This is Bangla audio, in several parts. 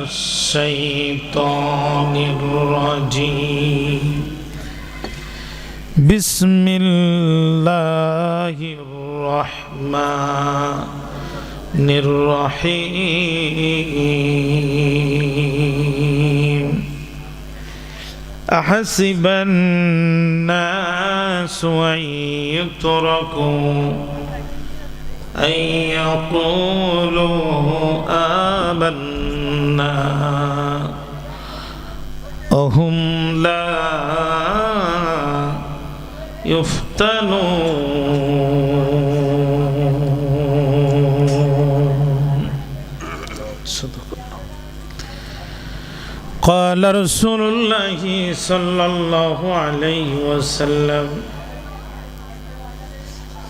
الشيطان الرجيم. بسم الله الرحمن الرحيم. أحسب الناس أن يتركوا أن يقولوا آمنا وهم لا يفتنون. صدق قال رسول الله صلى الله عليه وسلم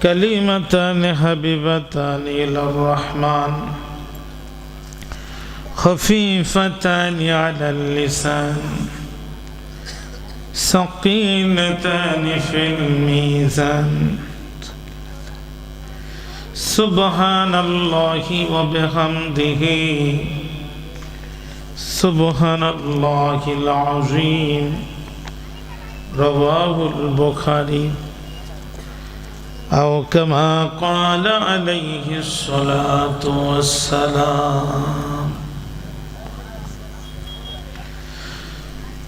كلمتان حبيبتان إلى الرحمن. خفيفتان على اللسان. ثقيلتان في الميزان. سبحان الله وبحمده. سبحان الله العظيم. رواه البخاري. أو كما قال عليه الصلاة والسلام.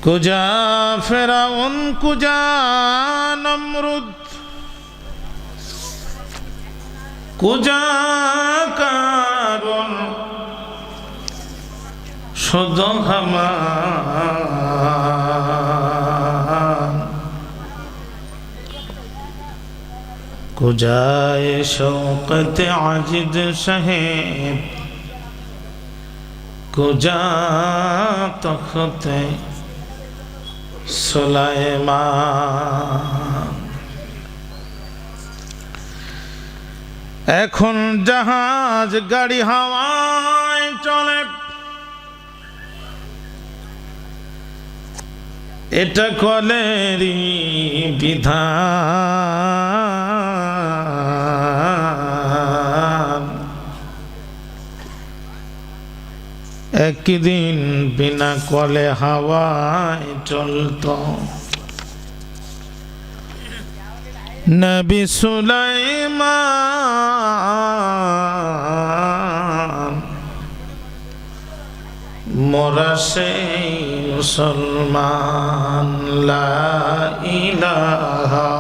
কুজা ফেরাউন কুজা নমরুদ কুজা কারণ শুধু কুজায় শৌকত আজিদ সাহেব কুজা তখতে সুলাইমান। এখন জাহাজ গাড়ি হাওয়ায় চলে। এটা কলেরই বিধান। একদিন বিনা কলে হাওয়ায় চলত। নবী সুলাইমান মোরা সেই মুসলমান লা ইলাহা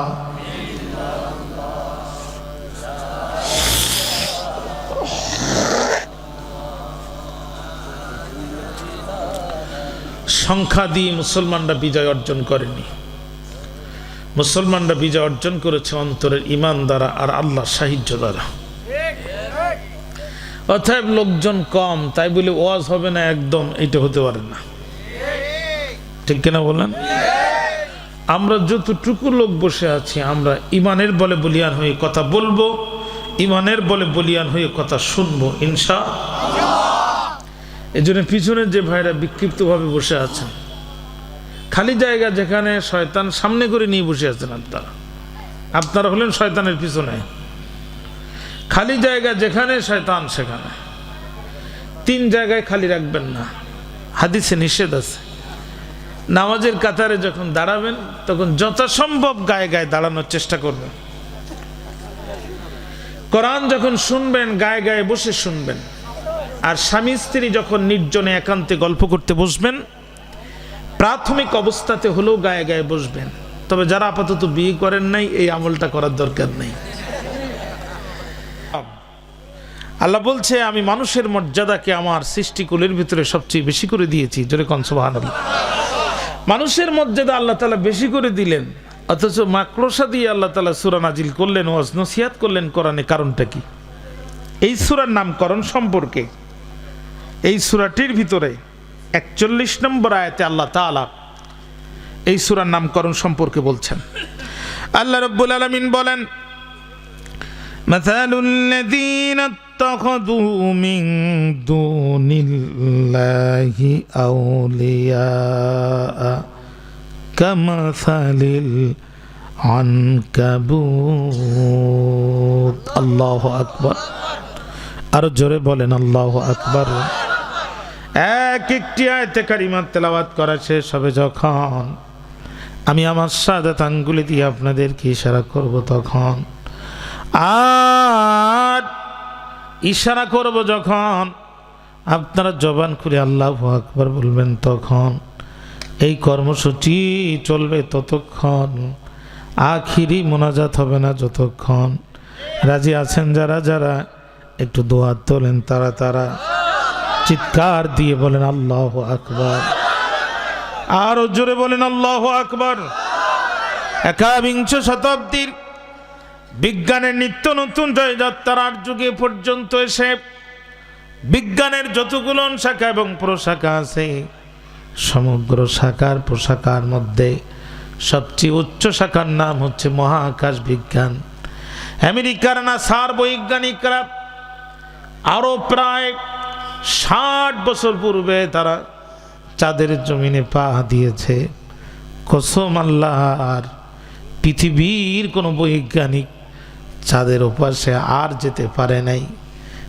সংখ্যা দিয়ে মুসলমানরা বিজয় অর্জন করেনি। মুসলমানরা বিজয় অর্জন করেছে অন্তরের ইমান দ্বারা আর আল্লাহ সাহায্য দ্বারা। অতএব লোকজন কম, তাই বলে ওয়াজ হবে না একদম, এটা হতে পারে না। ঠিক কিনা বলেন? আমরা যতটুকু লোক বসে আছি, আমরা ইমানের বলে বলিয়ান হয়ে কথা বলব ইমানের বলে বলিয়ান হয়ে কথা শুনব, ইনশা এই জন্য পিছনের যে ভাইরা বিক্ষিপ্তভাবে বসে আছেন, খালি জায়গা যেখানে শয়তান সামনে করে নিয়ে বসে আছেন আপনারা। আপনারা হলেন শয়তানের পিছনে। খালি জায়গা যেখানে, শয়তান সেখানে। তিন জায়গায় খালি রাখবেন না। হাদিসে নিষেধ আছে। নামাজের কাতারে যখন দাঁড়াবেন, তখন যথাসম্ভব গায়ে গায়ে দাঁড়ানোর চেষ্টা করবেন। কোরআন যখন শুনবেন, গায়ে গায়ে বসে শুনবেন। আর স্বামী স্ত্রী যখন নির্জনে একান্তে গল্প করতে বসবেন, প্রাথমিক অবস্থাতে হলেও গায়ে গায়ে বসবেন। তবে যারা আপাতত বিয়ে করেন নাই, এই আমলটা করার দরকার নেই। আল্লাহ বলছে, আমি মানুষের মর্যাদাকে আমার সৃষ্টিকুলের ভিতরে সবচেয়ে বেশি করে দিয়েছি। জোরে কনসবাহান মানুষের মর্যাদা আল্লাহ তালা বেশি করে দিলেন, অথচ মাকড়সা দিয়ে আল্লাহ তালা সুরা নাজিল করলেন, ওয়াজ নসিহাত করলেন, কোরআনে কারণটা কি? এই সুরার নামকরণ সম্পর্কে এই সুরাটির ভিতরে একচল্লিশ নম্বর আয়াতে আল্লাহ তালা এই সুরার নামকরণ সম্পর্কে বলছেন আল্লাহ রব্বুল আলমিন বলেন مثل الذين اتخذوا من دون الله أولياء كمثل العنكبوت الله أكبر আরো জোরে বলেন আল্লাহ আকবার এক একটি আয়তে কারিমার তেলাওয়াত করা শেষ হবে যখন আমি আমার সাদাত আঙ্গুলি দিয়ে আপনাদেরকে ইশারা করব তখন। আর ইশারা করব যখন আপনারা জবান খুলে আল্লাহ আকবার বলবেন তখন। এই কর্মসূচি চলবে ততক্ষণ। আখিরি মোনাজাত হবে না যতক্ষণ। রাজি আছেন যারা যারা একটু দোয়া তোলেন তারা তারা। চিৎকার দিয়ে বলেন, আল্লাহ আকবার। আরও জোরে বলেন, আল্লাহ আকবার। একাবিংশ শতাব্দীর বিজ্ঞানের নিত্য নতুন জয়যাত্রার যুগে পর্যন্ত এসে বিজ্ঞানের যতগুলো শাখা এবং প্রশাখা আছে, সমগ্র শাখার প্রশাখার মধ্যে সবচেয়ে উচ্চ শাখার নাম হচ্ছে মহাকাশ বিজ্ঞান। আমেরিকার নাসার বৈজ্ঞানিকরা আরও প্রায় ষাট বছর পূর্বে তারা চাঁদের জমিনে পা দিয়েছে। কসম আল্লাহর পৃথিবীর কোনো বৈজ্ঞানিক চাঁদের ওপাশে আর যেতে পারে নাই।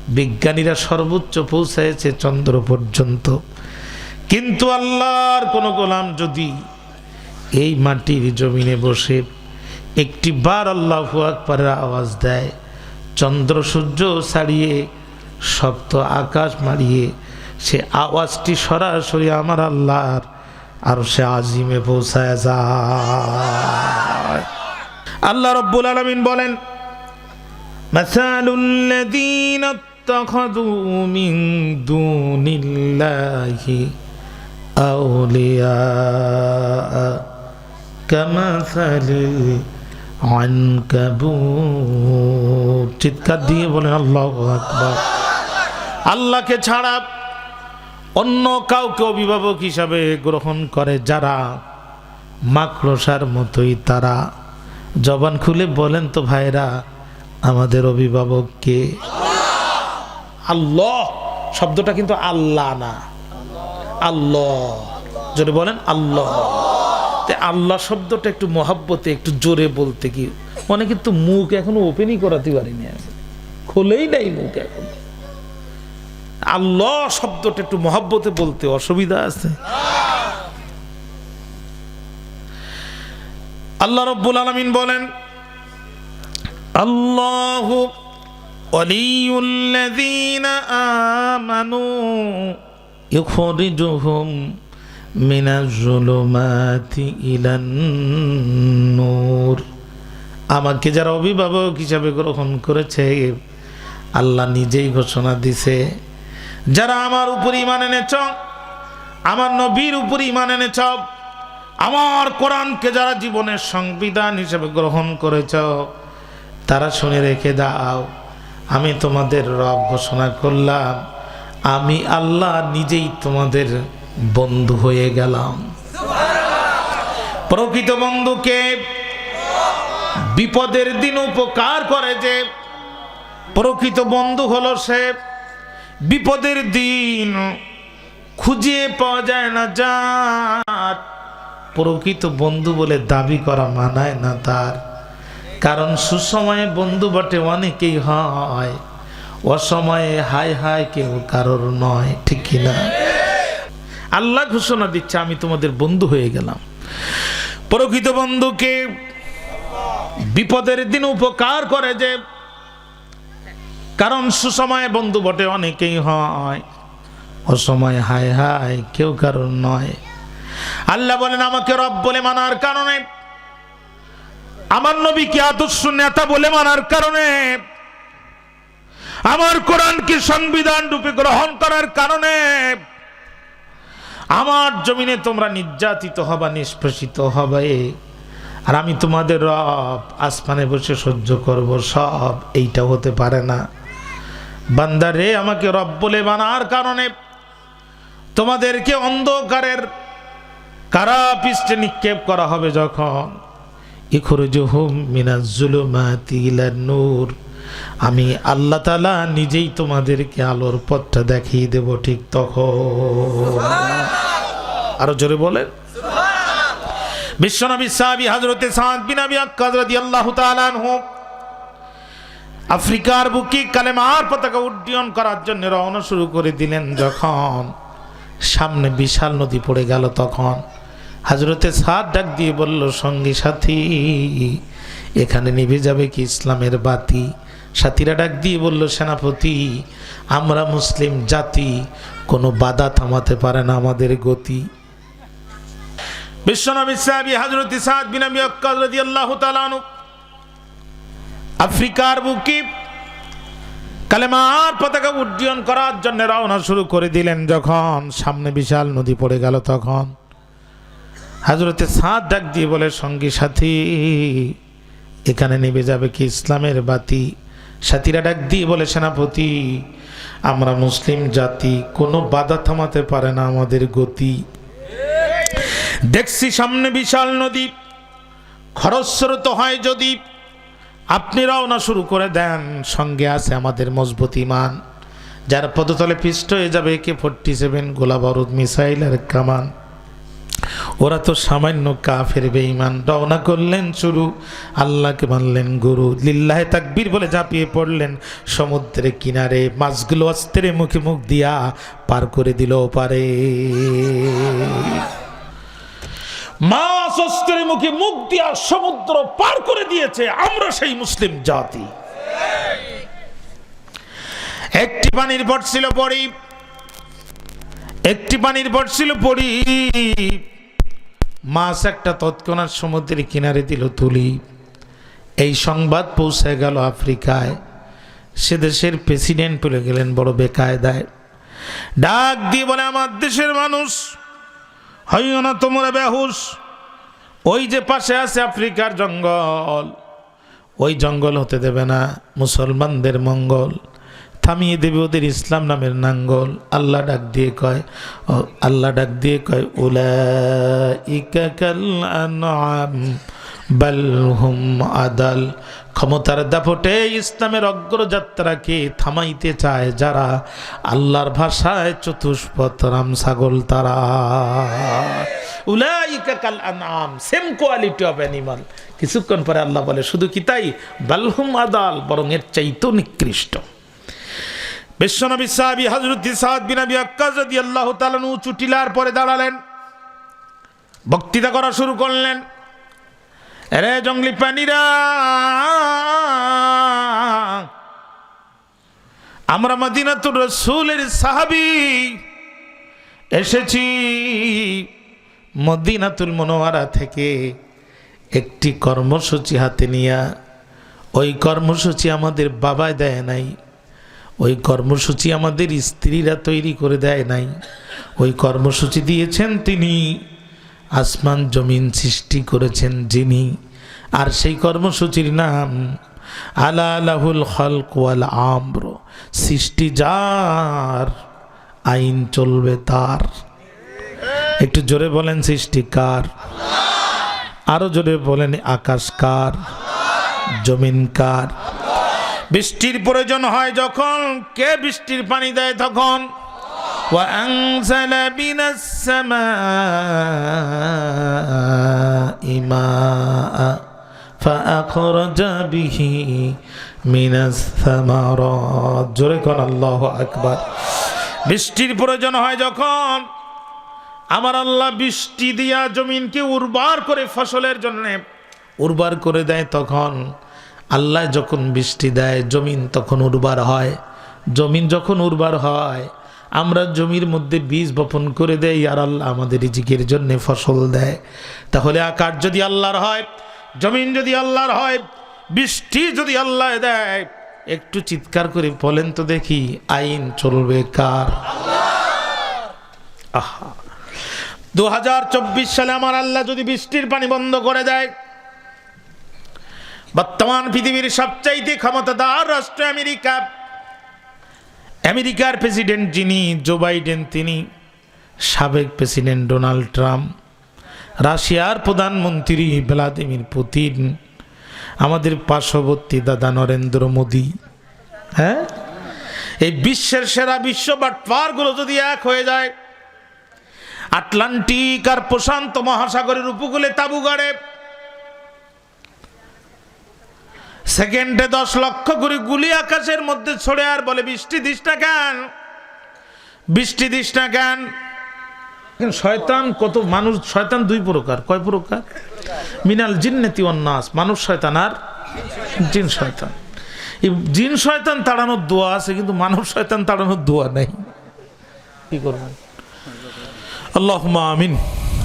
বিজ্ঞানীরা সর্বোচ্চ পৌঁছেছে চন্দ্র পর্যন্ত। কিন্তু আল্লাহর কোনো গোলাম যদি এই মাটির জমিনে বসে একটি বার আল্লাহ আকবরের আওয়াজ দেয়, চন্দ্র সূর্য ছাড়িয়ে সপ্ত আকাশ মারিয়ে সে আওয়াজটি সরাসরি আমার আল্লাহর আর সে আজিমে পৌঁছায় যায় আল্লাহ রব্বুল আলমিন বলেন مثل الذين اتخذوا من دون الله أولياء كمثل العنكبوت চিৎকার দিয়ে বলেন আল্লাহ আকবার আল্লাহকে ছাড়া অন্য কাউকে অভিভাবক হিসাবে গ্রহণ করে যারা মাকড়সার মতোই তারা। জবান খুলে বলেন তো ভাইরা, আমাদের অভিভাবক কে? আল্লাহ। শব্দটা কিন্তু আল্লাহ না। আল্লাহ। যদি বলেন, আল্লাহ। আল্লাহ শব্দটা একটু মহাব্বতে, একটু জোরে বলতে কি? মানে কিন্তু মুখ এখনও ওপেনই করাতে পারিনি খোলেই নাই মুখ এখন। আল্লাহ শব্দটা একটু মহাব্বতে বলতে অসুবিধা আছে। আল্লাহ রব্বুল আলমিন বলেন, আল্লাহ আমাকে যারা অভিভাবক হিসাবে গ্রহণ করেছে, আল্লাহ নিজেই ঘোষণা দিছে যারা আমার উপর ইমান এনেছ, আমার নবীর উপর ইমান এনেছ, আমার কোরআনকে যারা জীবনের সংবিধান হিসেবে গ্রহণ করেছ, তারা শুনে রেখে দাও, আমি তোমাদের রব ঘোষণা করলাম, আমি আল্লাহ নিজেই তোমাদের বন্ধু হয়ে গেলাম। প্রকৃত বন্ধুকে বিপদের দিন উপকার করে যে, প্রকৃত বন্ধু হলো সে বিপদের দিন খুঁজে পাওয়া যায় না যার। প্রকৃত বন্ধু বলে দাবি করা মানায় না তার। কারণ সুসময়ে বন্ধু বটে অনেকেই হয়। অসময়ে হাই হাই কেউ কারোর নয়, ঠিক কিনা আল্লাহ ঘোষণা দিচ্ছে, আমি তোমাদের বন্ধু হয়ে গেলাম। প্রকৃত বন্ধুকে বিপদের দিন উপকার করে যে কারণ সুসময়ে বন্ধু বটে অনেকেই হয়। অসময়ে হায় হায় কেউ কারণ নয়। আল্লাহ বলেন, আমাকে রব বলে মানার কারণে, আমার নবীকে আদর্শ নেতা বলে মানার কারণে, আমার কোরআনকে সংবিধান রূপে গ্রহণ করার কারণে, আমার জমিনে তোমরা নির্যাতিত হবা, নিষ্পেষিত হবে আর আমি তোমাদের রব, আসমানে বসে সহ্য করব, সব এইটা হতে পারে না। বান্দারে আমাকে রব বলে মানার কারণে তোমাদেরকে অন্ধকারের কারা পৃষ্ঠে নিক্ষেপ করা হবে যখন। ইলান-নূর আমি আল্লাহ তাআলা নিজেই তোমাদেরকে আলোর পথটা দেখিয়ে দেব ঠিক তখন। আরও জোরে বলেন। বিশ্বনবী সাহাবী হযরতে সাদ বিন আবি ওয়াক্কাস রাদিয়াল্লাহু তাআলা আনহু আফ্রিকার বুকে কালেমার পতাকা উড্ডয়ন করার জন্য রওনা শুরু করে দিলেন যখন। সামনে বিশাল নদী পড়ে গেল তখন। হাজরতে সাদ ডাক দিয়ে বলল, সঙ্গী সাথী, এখানে নিভে যাবে কি ইসলামের বাতি? সাথীরা ডাক দিয়ে বলল, সেনাপতি, আমরা মুসলিম জাতি, কোনো বাধা থামাতে পারে না আমাদের গতি। বিশ্বনবী সাহাবী হযরত সাদ বিন আবি ওয়াক্কাস রাদিয়াল্লাহু তাআলা আনহু আফ্রিকার বুকে কালেমার পতাকা উড্ডয়ন করার জন্য রওনা শুরু করে দিলেন যখন সামনে বিশাল নদী পড়ে গেল তখন। হাজরতে সাঁত ডাক দিয়ে বলে, সঙ্গী সাথী, এখানে নেমে যাবে কি ইসলামের বাতি? সাথীরা ডাক দিয়ে বলে, সেনাপতি, আমরা মুসলিম জাতি, কোনো বাধা থামাতে পারে না আমাদের গতি। দেখছি সামনে বিশাল নদী, খরস্রোত হয় যদি আপনি রওনা শুরু করে দেন। সঙ্গে আছে আমাদের মজবুত ইমান। যার পদতলে পিষ্ট হয়ে যাবে কে ফোরটি সেভেন গোলা বারুদ মিসাইল আর কামান। ওরা তো সামান্য কাফের বেঈমান। রওনা করলেন শুরু। আল্লাহকে মানলেন গুরু। লিল্লাহে তাকবীর বলে ঝাঁপিয়ে পড়লেন সমুদ্রের কিনারে। মাছগুলো অস্ত্রের মুখে মুখ দিয়া পার করে দিল পারে মাছ অস্ত্রের মুখে মুখ দিয়া সমুদ্র পার করে দিয়েছে, আমরা সেই মুসলিম জাতি। একটি পানির বট ছিল পড়ি একটি পানির বট ছিল পড়ি মাছ একটা তৎক্ষণাৎ সমুদ্রের কিনারে দিল তুলি। এই সংবাদ পৌঁছে গেল আফ্রিকায়। সে দেশের প্রেসিডেন্ট বলে গেলেন বড় বেকায়দায়। ডাক দিয়ে বলে, আমার দেশের মানুষ হইও না তোমরা বেহুশ। ওই যে পাশে আছে আফ্রিকার জঙ্গল, ওই জঙ্গল হতে দেবে না মুসলমানদের মঙ্গল। থামিয়ে দেবে ওদের ইসলাম নামের নাঙ্গল। আল্লাহ ডাক দিয়ে কয় আল্লাহ ডাক দিয়ে কয় উলা আদাল। ক্ষমতার দাপটে ইসলামের অগ্রযাত্রাকে থামাইতে চায় যারা? আল্লাহর ভাষায় চতুষ্পথ রাম ছাগল তারা সেম কোয়ালিটি অফ অ্যানিমাল কিছুক্ষণ পরে আল্লাহ বলে, শুধু কি তাই? বালহুম আদাল, বরং এর চাইতো নিকৃষ্ট। বিশ্বনবী সাহাবী হযরত সাদ বিন আবি ওয়াক্কাস রাদিয়াল্লাহু তাআলা উঁচু টিলার পরে দাঁড়ালেন। বক্তৃতা করা শুরু করলেন। রে জঙ্গলি প্রাণীরা, আমরা মদিনাতুর রসুলের সাহাবি, এসেছি মদিনাতুল মনোয়ারা থেকে একটি কর্মসূচি হাতে নিয়া। ওই কর্মসূচি আমাদের বাবায় দেয় নাই। ওই কর্মসূচি আমাদের স্ত্রীরা তৈরি করে দেয় নাই। ওই কর্মসূচি দিয়েছেন তিনি, আসমান জমিন সৃষ্টি করেছেন যিনি, আর সেই কর্মসূচির নাম, আলা আলাহুল হলক আম্র, সৃষ্টি যার, আইন চলবে তার। একটু জোরে বলেন সৃষ্টি কার? আরও জোরে বলেন আকাশ কার? জমিন কার? বৃষ্টির প্রয়োজন হয় যখন কে বৃষ্টির পানি দেয় তখন وأنزل من السماء ماء فأخرج به من الثمرات জোরে কোন আল্লাহ আকবার বৃষ্টির প্রয়োজন হয় যখন আমার আল্লাহ বৃষ্টি দিয়া জমিনকে উর্বর করে ফসলের জন্য উর্বর করে দেয় তখন আল্লাহ যখন বৃষ্টি দেয়, জমিন তখন উর্বর হয়। জমিন যখন উর্বর হয়, আমরা জমির মধ্যে বীজ বপন করে দেই, আর আল্লাহ আমাদের রিজিকের জন্য ফসল দেয়। তাহলে আকার যদি আল্লাহর হয়, জমিন যদি আল্লাহর হয়, বৃষ্টি যদি আল্লাহ দেয়, একটু চিৎকার করে বলেন তো দেখি, আইন চলবে কার? আহা। দু সালে আমার আল্লাহ যদি বৃষ্টির পানি বন্ধ করে দেয় বর্তমান পৃথিবীর সবচাইতে ক্ষমতাদার রাষ্ট্র আমেরিকা। আমেরিকার প্রেসিডেন্ট যিনি, জো বাইডেন, তিনি সাবেক প্রেসিডেন্ট ডোনাল্ড ট্রাম্প, রাশিয়ার প্রধানমন্ত্রী ভ্লাদিমির পুতিন, আমাদের পার্শ্ববর্তী দাদা নরেন্দ্র মোদী হ্যাঁ? এই বিশ্বের সেরা বিশ্ব বাটপারগুলো যদি এক হয়ে যায়, আটলান্টিক আর প্রশান্ত মহাসাগরের উপকূলে তাবু গাড়ে সেকেন্ডে দশ লক্ষ করে গুলি আকাশের মধ্যে ছড়ে আর বলে, বৃষ্টি দিস না কেন? বৃষ্টি দিস না কেন? শয়তান কত, মানুষ, শয়তান দুই প্রকার। কয় প্রকার? মিনাল জিন্নেতি অন্যাস মানুষ শয়তান আর জিন শয়তান। জিন শয়তান তাড়ানোর দোয়া আছে, কিন্তু মানব শয়তান তাড়ানোর দোয়া নেই। কি করবেন? আল্লাহ আমিন।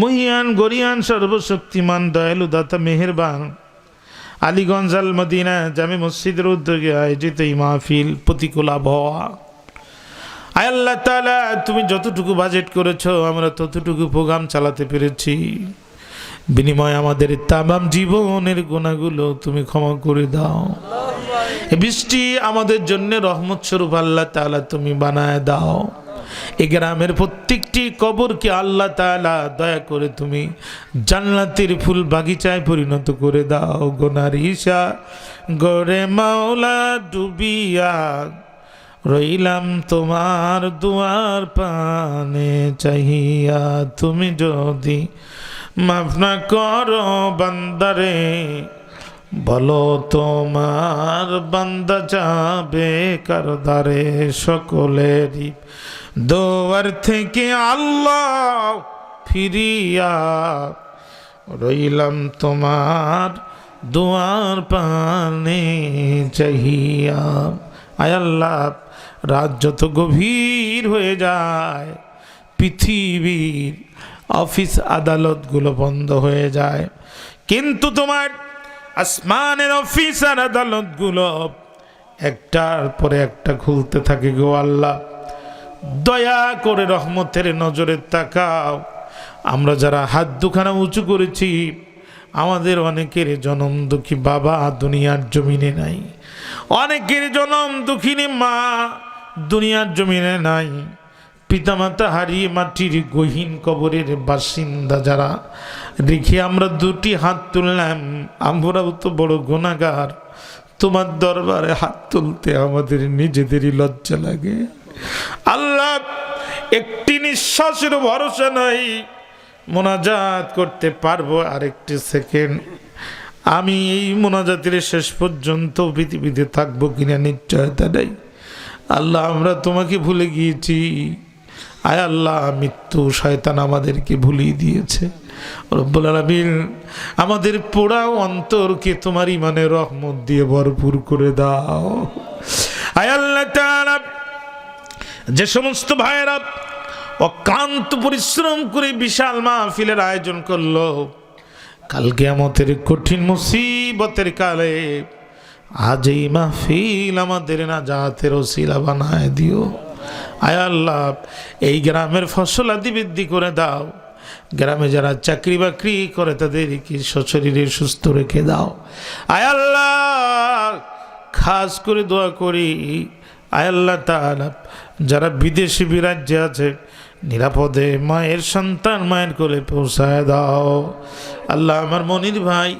মহিয়ান, গরিয়ান, সর্বশক্তিমান, দয়ালু দাতা, মেহেরবান। আলীগঞ্জ আল মদিনা জামে মসজিদের উদ্যোগে আয়োজিত এই মাহফিল প্রতিকূল আবহাওয়া। আয় আল্লাহ তালা তুমি যতটুকু বাজেট করেছ, আমরা ততটুকু প্রোগ্রাম চালাতে পেরেছি। বিনিময়ে আমাদের তামাম জীবনের গুণাগুলো তুমি ক্ষমা করে দাও। বৃষ্টি আমাদের জন্য রহমত স্বরূপ আল্লাহ তালা তুমি বানায় দাও। এই গ্রামের প্রত্যেকটি কবরকে আল্লাহ তালা দয়া করে তুমি জান্নাতের ফুল বাগিচায় পরিণত করে দাও গোনার ঈশা। গড়ে মাওলা ডুবিয়া রইলাম তোমার দুয়ার পানে, চাহিয়া তুমি যদি মাফ না করো বান্দারে, বলো তোমার বান্দা যাবে কারদারে সকলেরই দোয়ার থেকে আল্লাহ ফিরিয়া রইলাম তোমার দুয়ার পানে চাহিয়া। আয় আল্লাহ, রাত যত গভীর হয়ে যায়, পৃথিবীর অফিস আদালতগুলো বন্ধ হয়ে যায়। কিন্তু তোমার আসমানের অফিস আর আদালতগুলো একটার পরে একটা খুলতে থাকে গো আল্লাহ। দয়া করে রহমতের নজরে তাকাও। আমরা যারা হাত দুখানা উঁচু করেছি, আমাদের অনেকের জনম দুঃখী বাবা দুনিয়ার জমিনে নাই। অনেকের জনম দুঃখিনী মা দুনিয়ার জমিনে নাই। পিতামাতা হারিয়ে মাটির গহীন কবরের বাসিন্দা যারা রেখে আমরা দুটি হাত তুললাম, আমরাও তো বড় গুণাগার তোমার দরবারে হাত তুলতে আমাদের নিজেদেরই লজ্জা লাগে। আল্লাহ, একটি নিঃশ্বাসের ভরসা নাই, মোনাজাত করতে পারব আরেকটি সেকেন্ড। আমি এই মোনাজাতের শেষ পর্যন্ত পৃথিবীতে থাকব কিনা নিশ্চয়তা নেই। আল্লাহ, আমরা তোমাকে ভুলে গিয়েছি। আয় আল্লাহ, মৃত্যু শয়তান আমাদেরকে ভুলিয়ে দিয়েছে। রব্বুল আলমিন, আমাদের পোড়া অন্তরকে তোমার ইমানের রহমত দিয়ে ভরপুর করে দাও। আয় যে সমস্ত ভাইয়েরা অক্লান্ত পরিশ্রম করে বিশাল মাহফিলের আয়োজন করল কালকে আমাদের কঠিন মুসিবতের কালে আজ এই মাহফিল আমাদের না জাহাতের ওসিলা বানায় দিও। আয় আল্লাহ, এই গ্রামের ফসল আদি বৃদ্ধি করে দাও। গ্রামে যারা চাকরি বাকরি করে তাদেরকে সশরীরে সুস্থ রেখে দাও। আয় আল্লাহ, খাস করে দোয়া করি। আয় আল্লাহ তাআলা, যারা বিদেশি বিরাজ্যে আছে, নিরাপদে মায়ের সন্তান মায়ের কোলে পৌঁছায় দাও। আল্লাহ আমার মনির ভাই,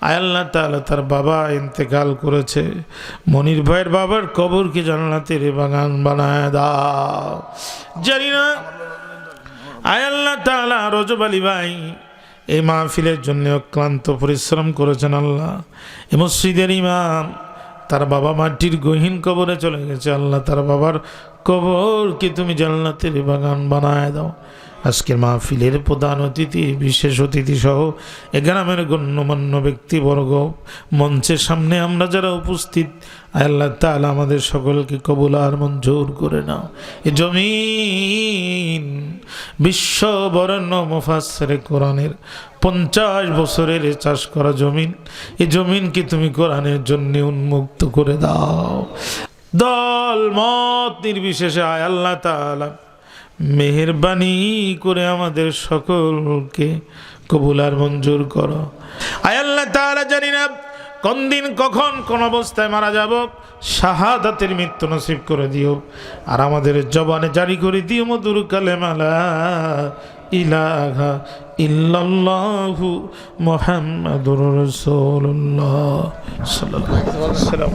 আয় আল্লাহ তাআলা, তার বাবা ইন্তেকাল করেছে। মনির ভাইয়ের বাবার কবরকে জান্নাতের বাগান বানায় দাও। জানি না আয় আল্লাহ তাআলা রজব আলী ভাই, এই মাহফিলের জন্য অক্লান্ত পরিশ্রম করেছেন আল্লাহ। এ মসজিদের ইমাম, তার বাবা মাটির গহীন কবরে চলে গেছে। আল্লাহ তার বাবার কবর কি তুমি জান্নাতের বাগান বানায় দাও। আজকের মাহফিলের প্রধান অতিথি, বিশেষ অতিথি সহ এ গ্রামের গণ্যমান্য ব্যক্তিবর্গ, মঞ্চের সামনে আমরা যারা উপস্থিত আল্লাহ তাআলা আমাদের সকলকে কবুল আর মঞ্জুর করে নাও। এ জমিন বিশ্ব বরণ্য মুফাসসিরে কোরআনের পঞ্চাশ বছরের চাষ করা জমিন, এই জমিনকে তুমি কোরআনের জন্য উন্মুক্ত করে দাও। দল, মত নির্বিশেষে আয় আল্লাহ তাআলা মেহেরবানি করে আমাদের সকলকে কবুল আর মঞ্জুর করো। আয় আল্লাহ তাআলা জানি না কোন দিন কখন কোন অবস্থায় মারা যাব, শাহাদাতের মৃত্যু নসিব করে দিও। আর আমাদের জবানে জারি করে দিও, মধুর কালেমালা ইলাহা ইল্লাল্লাহু মুহাম্মাদুর আলাইহি ওয়াসাল্লাম।